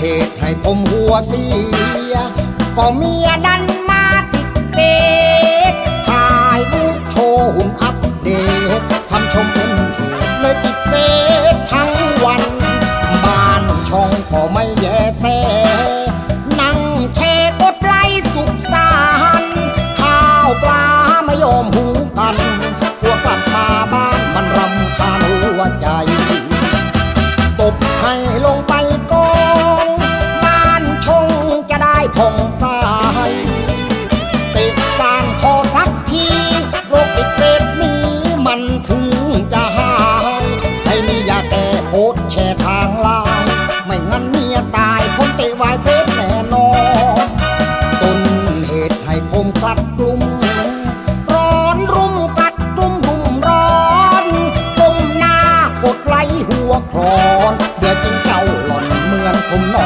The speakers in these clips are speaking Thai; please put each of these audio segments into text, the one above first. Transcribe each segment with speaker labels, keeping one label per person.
Speaker 1: เหตุให้ผมหัวเสีย ก็เมียนั้น ผ่องใสติดกลางคอสักทีโรคติดเฟซนี้มันถึงจะหายใครมียาแก้โคตรแชร์ทางลน์ไม่งั้นเมียตายคนเตะวายเฟซแน่นอนต้นเหตุให้ผมกลัดกลุ่มร้อนรุมกัดกลุ่มรุมร้อนก้มหน้ากดไหลหัวคลอนเบื่อจริงเจ้าหล่อนเหมือนผมน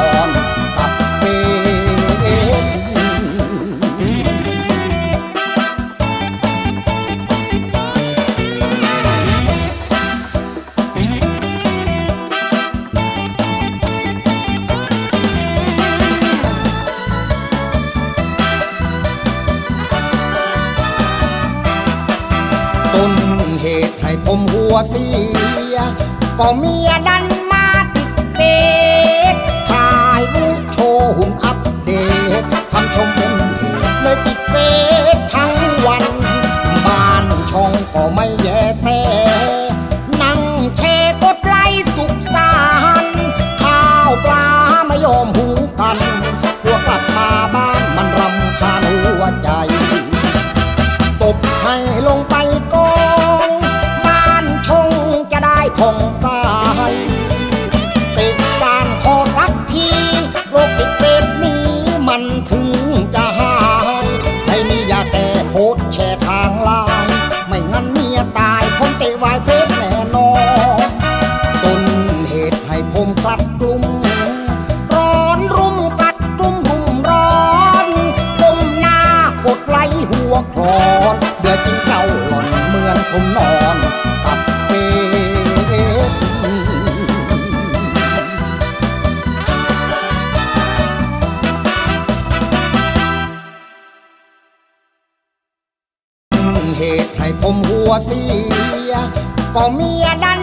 Speaker 1: ผมหัวเสีย ก็เมียดันมาติดเฟซถ่ายรูปโชว์หุ่นอัปเดตคำชมเป็น งใสเตะกลางคอสักทีโรคติดเฟซนี้มันถึงจะหายใครมียาแก้โพสต์แชร์ทางไลน์ไม่งั้นเมียตายคนเตะวายเฟซแน่นอนต้นเหตุให้ผมกลัดกลุ่มร้อนรุมกัดกลุ่มรุมร้อนก้มหน้ากดไหลหัวคลอนเบื่อจริงเจ้าหล่อนเหมือนผมนอน ให้ผมหัวเสีย ก็เมียดัน